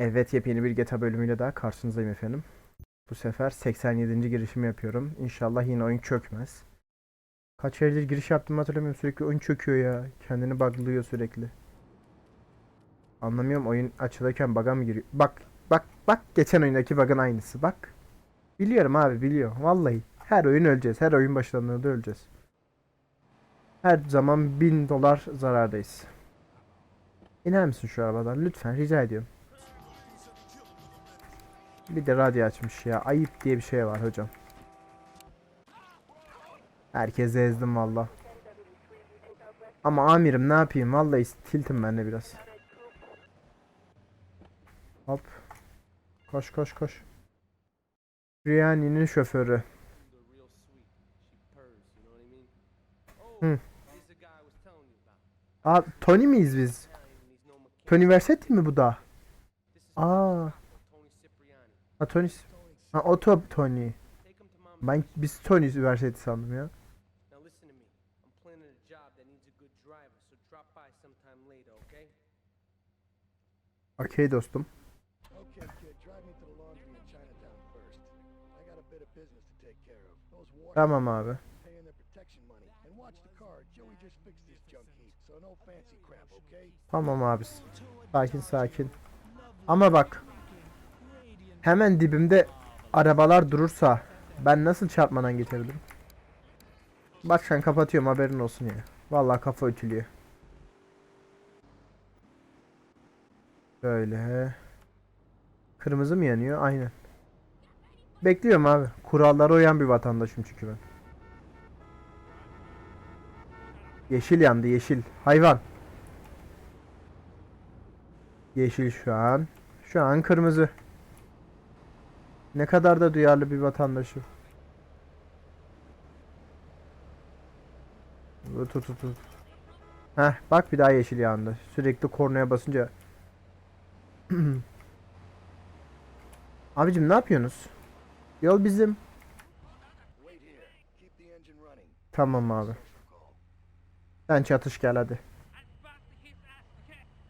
Evet yepyeni bir GTA bölümüyle daha karşınızdayım efendim. Bu sefer 87. girişimi yapıyorum. İnşallah yine oyun çökmez. Kaç yerdir giriş yaptım hatırlamıyorum. Sürekli oyun çöküyor ya. Kendini buglıyor sürekli. Anlamıyorum oyun açılırken bug'a mı giriyor? Bak bak bak geçen oyundaki bug'ın aynısı bak. Biliyorum abi biliyorum. Vallahi her oyun öleceğiz. Her oyun başlandığında öleceğiz. Her zaman 1000 dolar zarardayız. İner misin şu arabadan? Lütfen rica ediyorum. Bir de radyo açmış ya. Ayıp diye bir şey var hocam. Herkese ezdim valla. Ama amirim ne yapayım? Vallahi tiltim ben de biraz. Hop. Koş koş koş. Riyani'nin şoförü. about. Aa Tony miyiz biz? Tony Versetti mi bu da? Aa. Tony. Ha Tony. Ha Otto Tony. Take him to mama. Ben biz Tony Versetti sandım ya. Okey dostum. Okay, kid, drive me to the laundry in Chinatown first. I got a bit of business to take care of. Those water Tamam abi. paying their protection money. And watch the car. Joey just fixed this junk heap, so no fancy crap, okay? Tamam abi. Sakin sakin. Ama bak. Hemen dibimde arabalar durursa ben nasıl çarpmadan geçebilirim? Bak sen kapatıyorum haberin olsun ya. Vallahi kafa ütülüyor. Böyle. Kırmızı mı yanıyor? Aynen. Bekliyorum abi. Kurallara uyan bir vatandaşım çünkü ben. Yeşil yandı yeşil. Hayvan. Yeşil şu an. Şu an kırmızı. Ne kadar da duyarlı bir vatandaşım. Tut tut tut. Heh bak bir daha yeşil yandı. Sürekli kornaya basınca. Abicim ne yapıyorsunuz? Yol bizim. Tamam abi. Sen çatış gel hadi.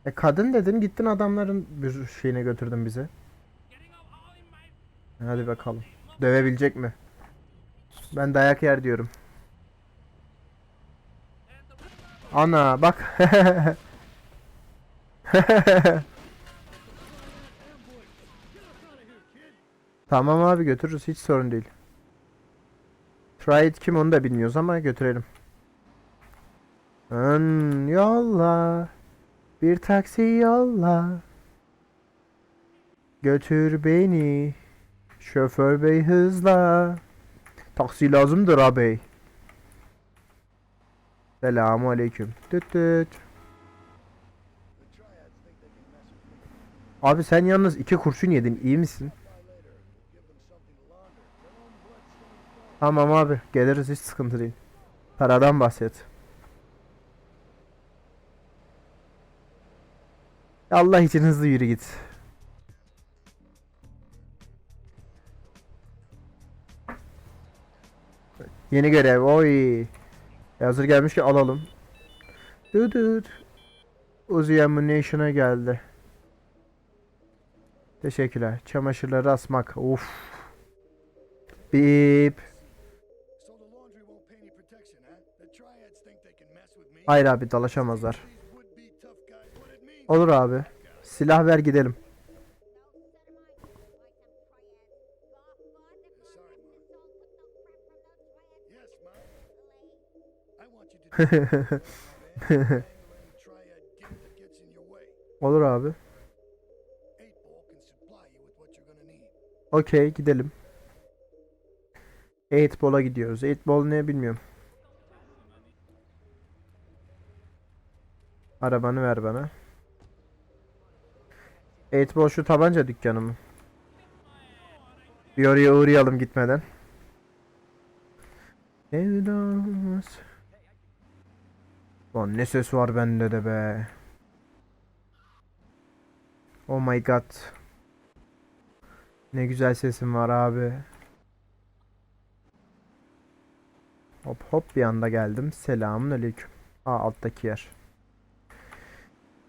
E kadın dedin gittin adamların bir şeyine götürdün bizi. Hadi bakalım. Dövebilecek mi? Ben dayak yer diyorum. Ana bak. tamam abi götürürüz hiç sorun değil. İt kim onu da bilmiyoruz ama götürelim. Ön yolla bir taksi yolla Götür beni şoför bey hızla. Taksi lazımdır abi Selamu aleyküm. Tüt tüt. Abi sen yalnız iki kurşun yedin iyi misin? Tamam abi geliriz hiç sıkıntı değil. Paradan bahset. Allah için hızlı yürü git Yeni görev oy E, Hazır gelmişken alalım Düdüt Uzi Ammunition'a geldi Teşekkürler Çamaşırları asmak Uf Bip. Hayır abi dalaşamazlar. Olur abi. Silah ver gidelim. gonna need. Okey gidelim. 8 ball'a gidiyoruz. 8 ball ne bilmiyorum. Arabanı ver bana. 8 ball şu tabanca dükkanı mı? Bir oraya uğrayalım gitmeden. Sevdamız. Lan ne ses var bende de be. Oh my god. Ne güzel sesin var abi. Hop hop bir anda geldim. Selamun aleyküm. Aa alttaki yer.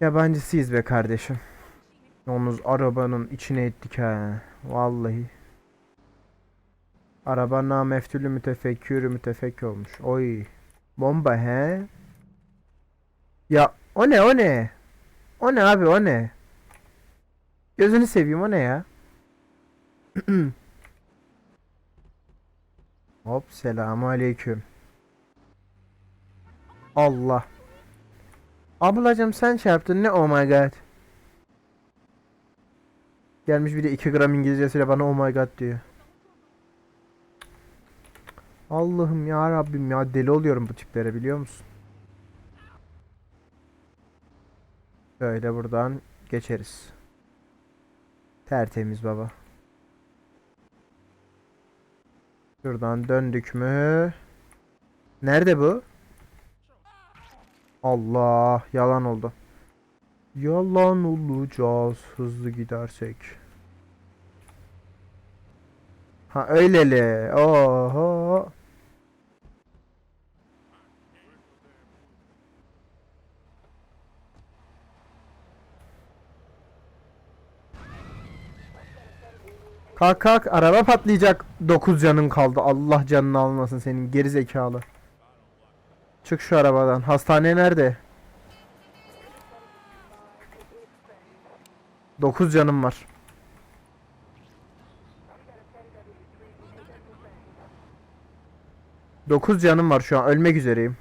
Yabancısıyız be kardeşim. Yalnız arabanın içine ettik ha. Vallahi. Araba nameftülü mütefekkürü mütefekki olmuş. Oy. Bomba he. Ya o ne o ne? O ne abi o ne? Gözünü seveyim o ne ya? Hop selamu aleyküm. Allah. Ablacım sen çarptın ne oh my god. Gelmiş bir de 2 gram İngilizcesiyle bana oh my god diyor. Allah'ım ya Rabbim ya deli oluyorum bu tiplere biliyor musun? Böyle buradan geçeriz. Tertemiz baba. Şuradan döndük mü? Nerede bu? Allah yalan oldu. Yalan olacağız hızlı gidersek. Ha öyleli. Oho. Kalk kalk araba patlayacak. 9 canın kaldı. Allah canını almasın senin geri zekalı. Çık şu arabadan. Hastane nerede? 9 canım var. Dokuz canım var şu an. Ölmek üzereyim.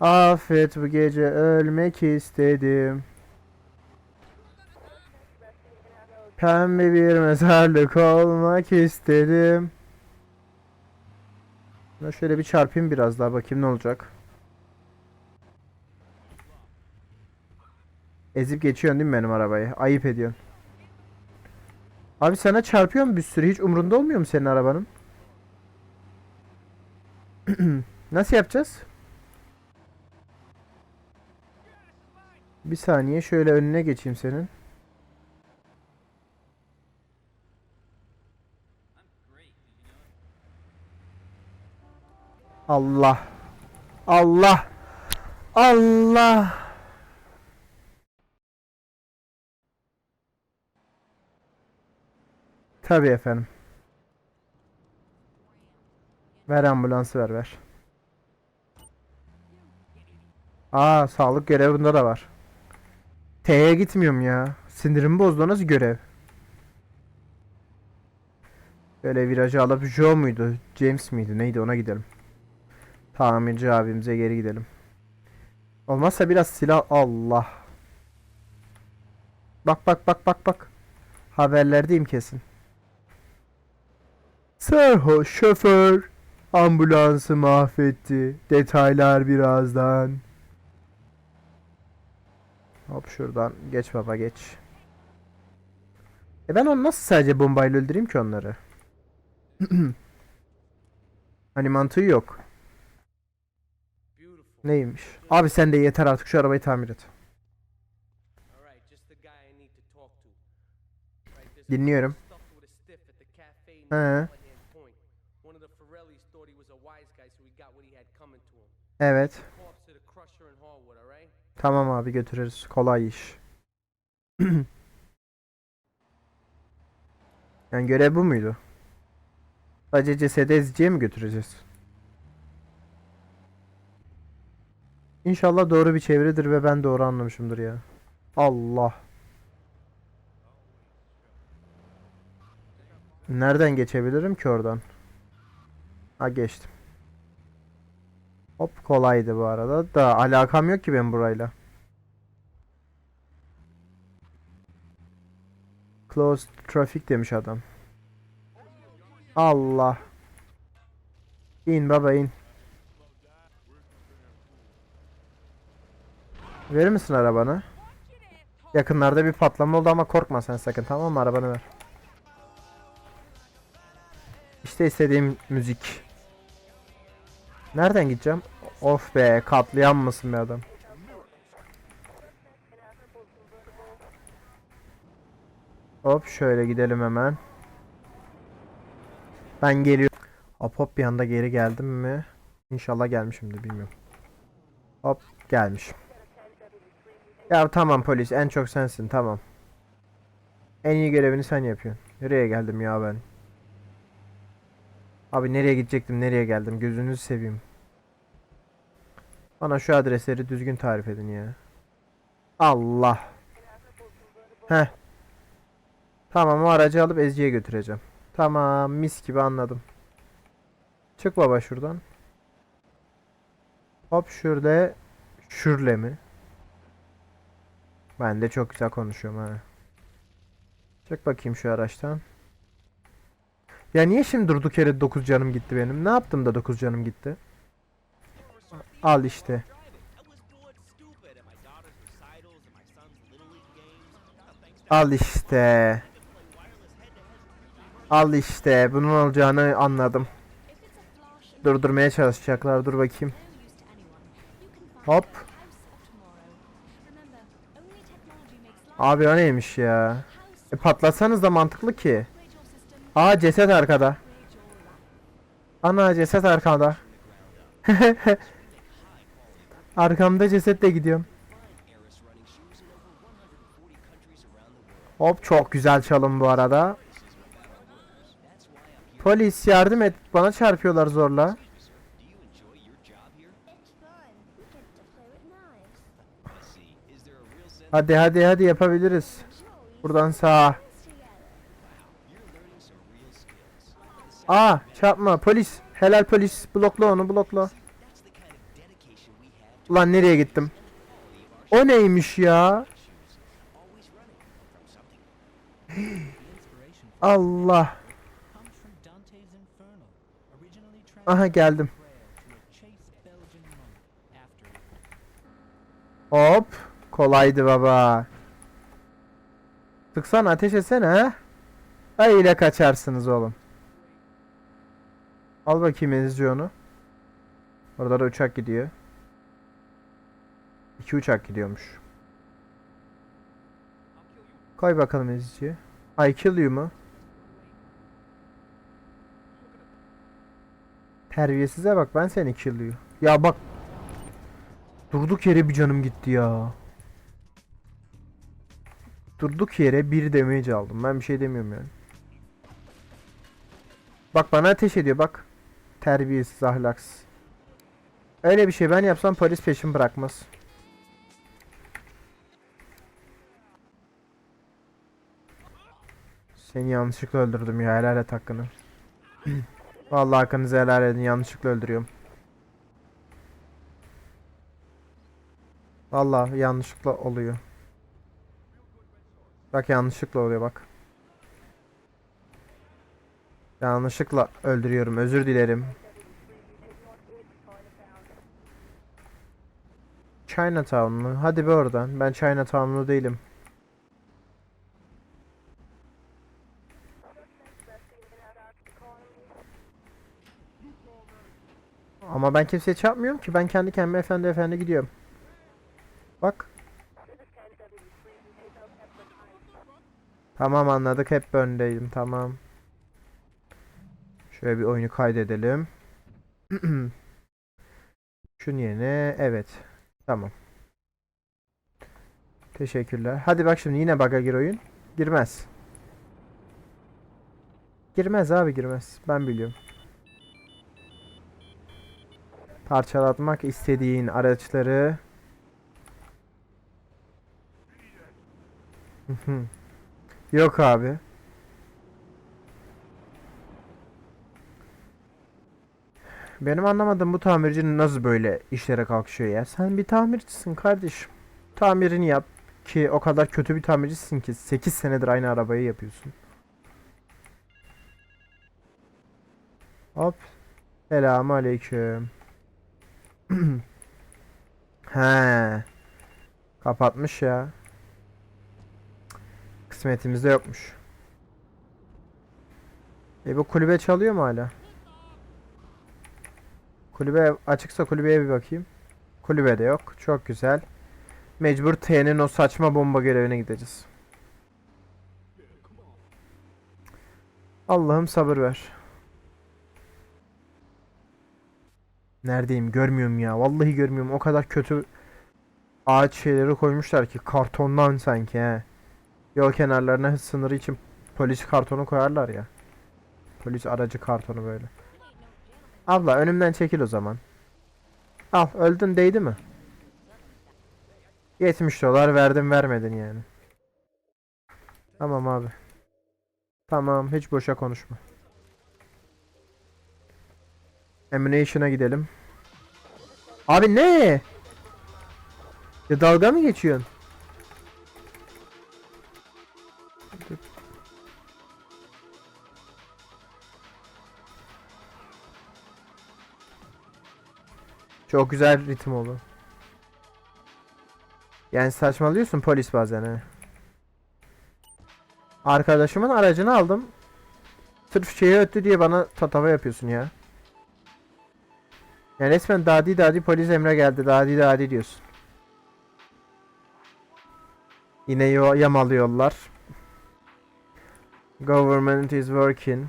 Affet bu gece ölmek istedim. Pembe bir mezarlık olmak istedim. Buna şöyle bir çarpayım biraz daha bakayım ne olacak. Ezip geçiyorsun değil mi benim arabayı? Ayıp ediyorsun. Abi sana çarpıyor mu bir sürü? Hiç umrunda olmuyor mu senin arabanın? Nasıl yapacağız? Bir saniye şöyle önüne geçeyim senin. Allah. Allah. Allah. Tabii efendim. Ver ambulansı ver ver. Aa sağlık görevi bunda da var. T'ye gitmiyorum ya. Sinirimi bozdu nasıl görev? Böyle virajı alıp Joe muydu? James miydi? Neydi ona gidelim. Tamirci abimize geri gidelim. Olmazsa biraz silah Allah. Bak bak bak bak bak. Haberlerdeyim kesin. Sarhoş şoför ambulansı mahvetti. Detaylar birazdan. Hop şuradan geç baba geç. E ben onu nasıl sadece bombayla öldüreyim ki onları? hani mantığı yok. Neymiş? Abi sen de yeter artık şu arabayı tamir et. Dinliyorum. He. Evet. Tamam abi götürürüz. Kolay iş. yani görev bu muydu? Sadece cesedi mi götüreceğiz? İnşallah doğru bir çeviridir ve ben doğru anlamışımdır ya. Allah. Nereden geçebilirim ki oradan? Ha geçtim. Hop kolaydı bu arada. Da alakam yok ki ben burayla. Closed traffic demiş adam. Allah. İn baba in. Verir misin arabanı? Yakınlarda bir patlama oldu ama korkma sen sakın tamam mı? Arabanı ver. İşte istediğim müzik. Nereden gideceğim? Of be katliam mısın be adam? Hop şöyle gidelim hemen. Ben geliyorum. Hop hop bir anda geri geldim mi? İnşallah gelmişimdir bilmiyorum. Hop gelmiş. Ya tamam polis en çok sensin tamam. En iyi görevini sen yapıyorsun. Nereye geldim ya ben? Abi nereye gidecektim nereye geldim gözünüzü seveyim. Bana şu adresleri düzgün tarif edin ya. Allah. Heh. Tamam o aracı alıp Ezci'ye götüreceğim. Tamam mis gibi anladım. Çık baba şuradan. Hop şurada şürle mi? Ben de çok güzel konuşuyorum ha. Çık bakayım şu araçtan. Ya niye şimdi durduk yere 9 canım gitti benim? Ne yaptım da 9 canım gitti? Al işte. Al işte. Al işte. Bunun olacağını anladım. Durdurmaya çalışacaklar. Dur bakayım. Hop. Abi o neymiş ya? E patlatsanız da mantıklı ki. Aa ceset arkada. Ana ceset arkada. Arkamda cesetle gidiyorum. Hop çok güzel çalım bu arada. Polis yardım et. Bana çarpıyorlar zorla. Hadi hadi hadi yapabiliriz. Buradan sağa. Aa çarpma polis. Helal polis. Blokla onu blokla. Ulan nereye gittim? O neymiş ya? Allah. Aha geldim. Hop. Kolaydı baba. Sıksana ateş etsene ha. Öyle kaçarsınız oğlum. Al bakayım ezici onu. Orada da uçak gidiyor. İki uçak gidiyormuş. Koy bakalım eziciyi. I kill you mu? Terbiyesize bak ben seni kill you. Ya bak. Durduk yere bir canım gitti ya. Durduk yere bir damage aldım. Ben bir şey demiyorum yani. Bak bana ateş ediyor bak. Terbiyesiz ahlaksız. Öyle bir şey ben yapsam polis peşimi bırakmaz. Seni yanlışlıkla öldürdüm ya helal et hakkını. Vallahi hakkınızı helal edin yanlışlıkla öldürüyorum. Vallahi yanlışlıkla oluyor. Bak yanlışlıkla oluyor bak. Yanlışlıkla öldürüyorum. Özür dilerim. Chinatown mu? Hadi be oradan. Ben Chinatown'lu değilim. Ama ben kimseye çarpmıyorum ki. Ben kendi kendime efendi efendi gidiyorum. Bak. Tamam anladık. Hep öndeydim. Tamam. Şöyle bir oyunu kaydedelim. Şunun yerine evet. Tamam. Teşekkürler. Hadi bak şimdi yine bug'a gir oyun. Girmez. Girmez abi girmez. Ben biliyorum. Parçalatmak istediğin araçları. Yok abi. Benim anlamadığım bu tamirci nasıl böyle işlere kalkışıyor ya? Sen bir tamircisin kardeşim. Tamirini yap ki o kadar kötü bir tamircisin ki 8 senedir aynı arabayı yapıyorsun. Hop. Selamun aleyküm. He. Kapatmış ya. Kısmetimizde yokmuş. E bu kulübe çalıyor mu hala? Kulübe açıksa kulübeye bir bakayım. Kulübede yok. Çok güzel. Mecbur T'nin o saçma bomba görevine gideceğiz. Allah'ım sabır ver. Neredeyim? Görmüyorum ya. Vallahi görmüyorum. O kadar kötü ağaç şeyleri koymuşlar ki kartondan sanki he. Yol kenarlarına hız sınırı için polis kartonu koyarlar ya. Polis aracı kartonu böyle. Abla önümden çekil o zaman. Al öldün değdi mi? 70 dolar verdim vermedin yani. Tamam abi. Tamam hiç boşa konuşma. Ammunition'a gidelim. Abi ne? Ya dalga mı geçiyorsun? Çok güzel ritim oldu. Yani saçmalıyorsun polis bazen he. Arkadaşımın aracını aldım. Sırf şeyi öttü diye bana tatava yapıyorsun ya. Yani resmen dadi dadi polis emre geldi dadi dadi diyorsun. Yine yo- yamalıyorlar. Government is working.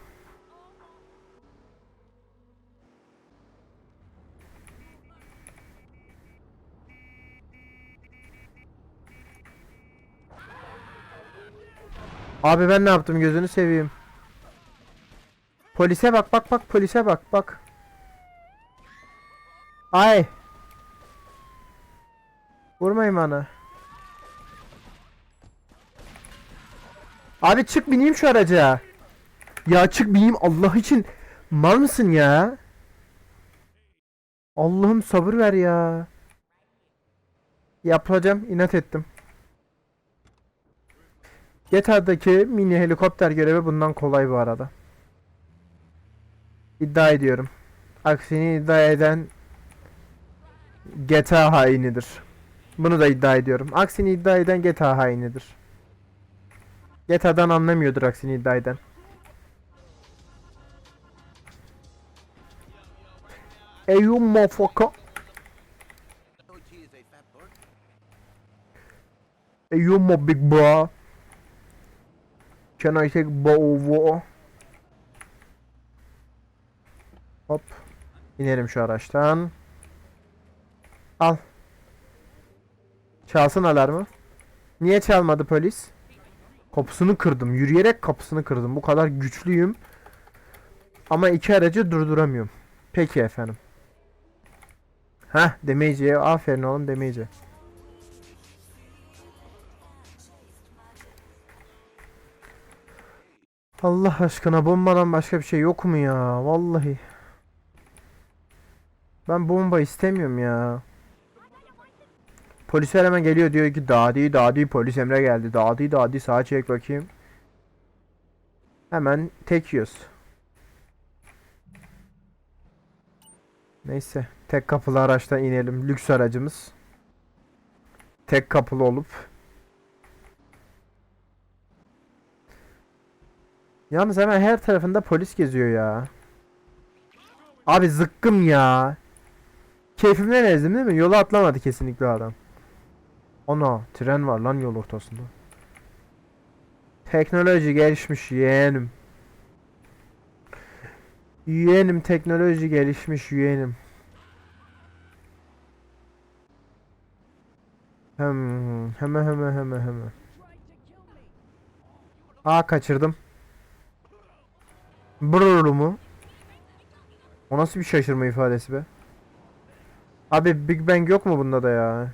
Abi ben ne yaptım gözünü seveyim. Polise bak bak bak polise bak bak. Ay. Vurmayın bana. Abi çık bineyim şu araca. Ya çık bineyim Allah için. Mal mısın ya? Allah'ım sabır ver ya. Yapacağım inat ettim. GTA'daki mini helikopter görevi bundan kolay bu arada. İddia ediyorum. Aksini iddia eden GTA hainidir. Bunu da iddia ediyorum. Aksini iddia eden GTA hainidir. GTA'dan anlamıyordur aksini iddia eden. Hey you motherfucker. Hey you my big bro. Can I take bow? Hop. İnelim şu araçtan. Al. Çalsın alarmı. Niye çalmadı polis? Kapısını kırdım. Yürüyerek kapısını kırdım. Bu kadar güçlüyüm. Ama iki aracı durduramıyorum. Peki efendim. Heh demeyeceğe aferin oğlum demeyeceğe. Allah aşkına bombadan başka bir şey yok mu ya? Vallahi. Ben bomba istemiyorum ya. Polisler hemen geliyor diyor ki dadi dadi polis emre geldi. Dadi dadi sağa çek bakayım. Hemen tek yiyoruz. Neyse. Tek kapılı araçtan inelim. Lüks aracımız. Tek kapılı olup. Yalnız hemen her tarafında polis geziyor ya. Abi zıkkım ya. Keyfimden ezdim değil mi? Yola atlamadı kesinlikle adam. Ana tren var lan yol ortasında. Teknoloji gelişmiş yeğenim. Yeğenim teknoloji gelişmiş yeğenim. Hem hemen hemen hemen hemen. Aa kaçırdım. Brrr mu? O nasıl bir şaşırma ifadesi be? Abi Big Bang yok mu bunda da ya?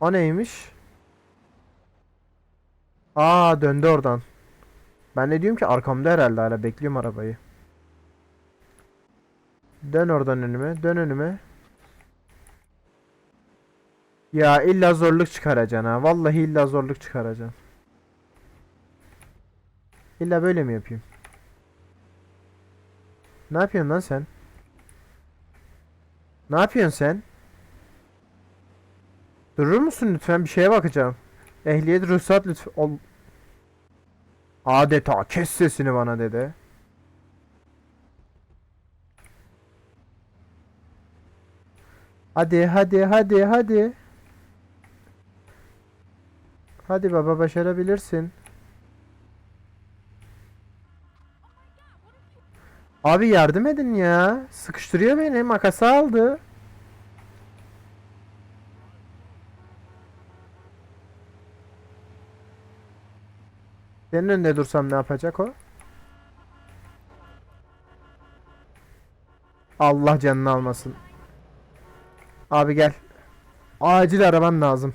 O neymiş? Aa döndü oradan. Ben ne diyorum ki arkamda herhalde hala bekliyorum arabayı. Dön oradan önüme, dön önüme. Ya illa zorluk çıkaracaksın ha. Vallahi illa zorluk çıkaracaksın. İlla böyle mi yapayım? Ne yapıyorsun lan sen? Ne yapıyorsun sen? Durur musun lütfen? Bir şeye bakacağım. Ehliyet ruhsat lütfen. Ol... Adeta kes sesini bana dedi. Hadi hadi hadi hadi. Hadi baba başarabilirsin. Abi yardım edin ya. Sıkıştırıyor beni. Makası aldı. Senin önünde dursam ne yapacak o? Allah canını almasın. Abi gel. Acil araban lazım.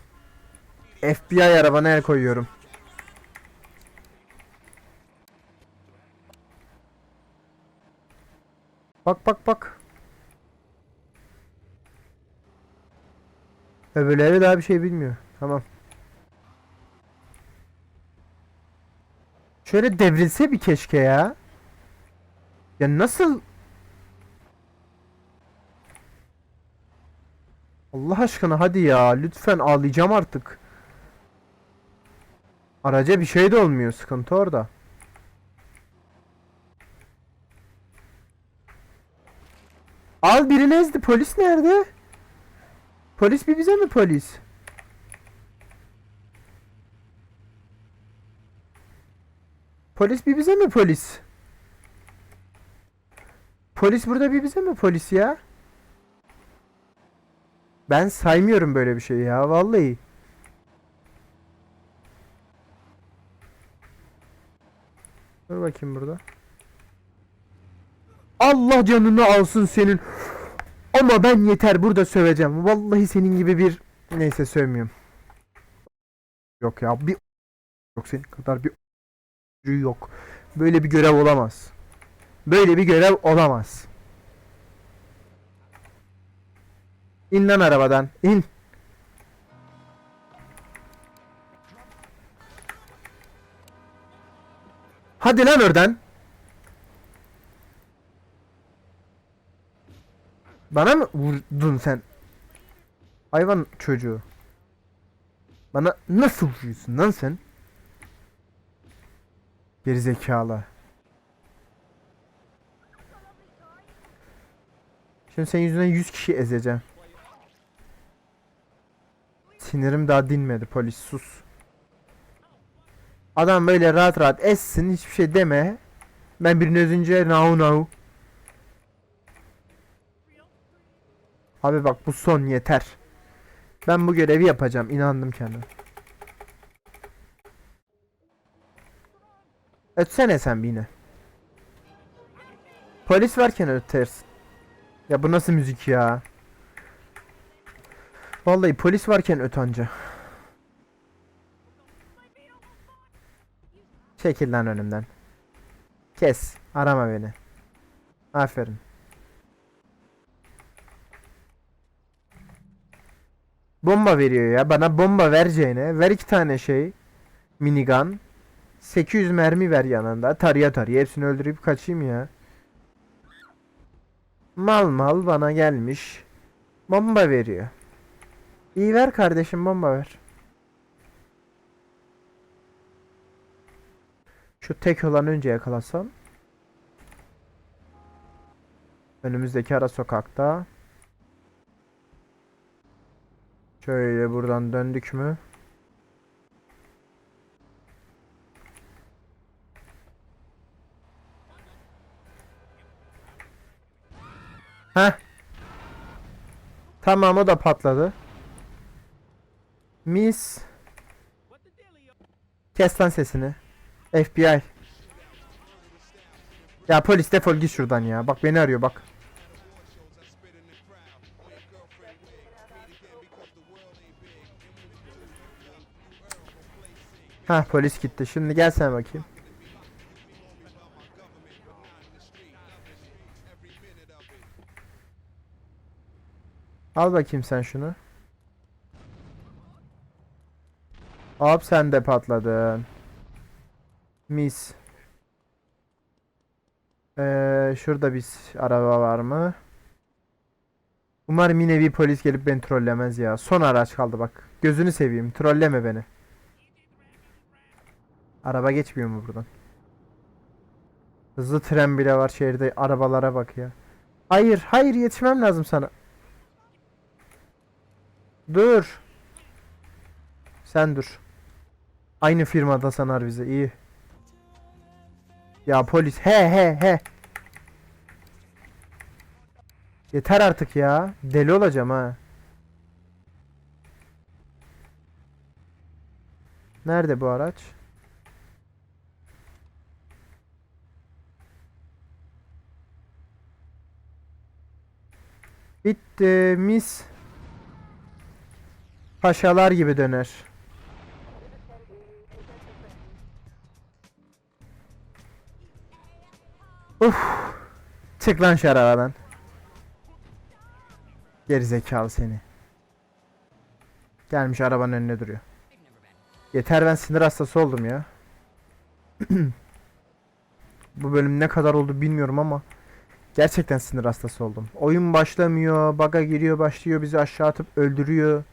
FBI arabana el koyuyorum. Bak bak bak. Öbürleri daha bir şey bilmiyor. Tamam. Şöyle devrilse bir keşke ya. Ya nasıl? Allah aşkına hadi ya. Lütfen ağlayacağım artık. Araca bir şey de olmuyor. Sıkıntı orada. Al birini ezdi. Polis nerede? Polis bir bize mi polis? Polis bir bize mi polis? Polis burada bir bize mi polis ya? Ben saymıyorum böyle bir şey ya vallahi. Dur bakayım burada. Allah canını alsın senin. Ama ben yeter burada söveceğim. Vallahi senin gibi bir neyse sövmüyorum. Yok ya bir yok senin kadar bir yok. Böyle bir görev olamaz. Böyle bir görev olamaz. İn lan arabadan. in. Hadi lan oradan. Bana mı vurdun sen? Hayvan çocuğu. Bana nasıl vuruyorsun lan sen? Gerizekalı. Şimdi senin yüzünden 100 kişi ezeceğim. Sinirim daha dinmedi polis sus. Adam böyle rahat rahat essin hiçbir şey deme. Ben birini özünce now now. Abi bak bu son yeter. Ben bu görevi yapacağım inandım kendime. Ötsene sen yine. Polis varken ötersin. Ya bu nasıl müzik ya? Vallahi polis varken öt anca. Çekil lan önümden. Kes. Arama beni. Aferin. Bomba veriyor ya. Bana bomba vereceğine ver iki tane şey. Minigun. 800 mermi ver yanında. Tarıya tarıya hepsini öldürüp kaçayım ya. Mal mal bana gelmiş. Bomba veriyor. İyi ver kardeşim bomba ver. Şu tek olan önce yakalasam. Önümüzdeki ara sokakta. Şöyle buradan döndük mü? Heh. Tamam o da patladı. Miss. Kes lan sesini. FBI. Ya polis defol git şuradan ya. Bak beni arıyor bak. Ha polis gitti. Şimdi gel sen bakayım. Al bakayım sen şunu. Hop sen de patladın. Mis. Ee, şurada bir araba var mı? Umarım yine bir polis gelip beni trollemez ya. Son araç kaldı bak. Gözünü seveyim. Trolleme beni. Araba geçmiyor mu buradan? Hızlı tren bile var şehirde. Arabalara bak ya. Hayır, hayır yetişmem lazım sana. Dur. Sen dur. Aynı firmada sanar bize. iyi. Ya polis he he he. Yeter artık ya. Deli olacağım ha. Nerede bu araç? Bitti. Paşalar gibi döner. Uf. Çık lan şu arabadan. Gerizekalı seni. Gelmiş arabanın önüne duruyor. Yeter ben sinir hastası oldum ya. Bu bölüm ne kadar oldu bilmiyorum ama gerçekten sinir hastası oldum. Oyun başlamıyor, baga giriyor, başlıyor, bizi aşağı atıp öldürüyor.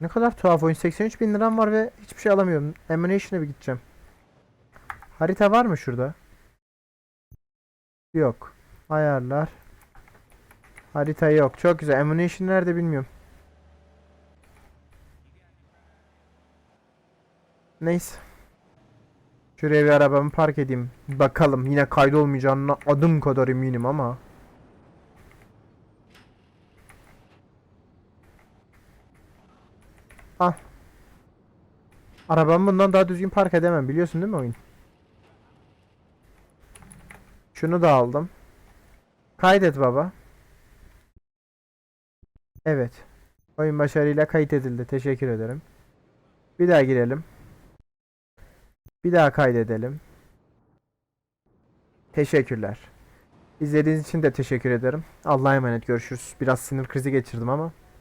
Ne kadar tuhaf oyun. 83 bin liram var ve hiçbir şey alamıyorum. Emanation'a bir gideceğim. Harita var mı şurada? Yok. Ayarlar. Harita yok. Çok güzel. Ammunition nerede bilmiyorum. Neyse. Şuraya bir arabamı park edeyim. Bakalım yine kaydolmayacağına adım kadar eminim ama. Ah. Arabamı bundan daha düzgün park edemem biliyorsun değil mi oyun? Şunu da aldım. Kaydet baba. Evet. Oyun başarıyla kayıt edildi. Teşekkür ederim. Bir daha girelim. Bir daha kaydedelim. Teşekkürler. İzlediğiniz için de teşekkür ederim. Allah'a emanet görüşürüz. Biraz sinir krizi geçirdim ama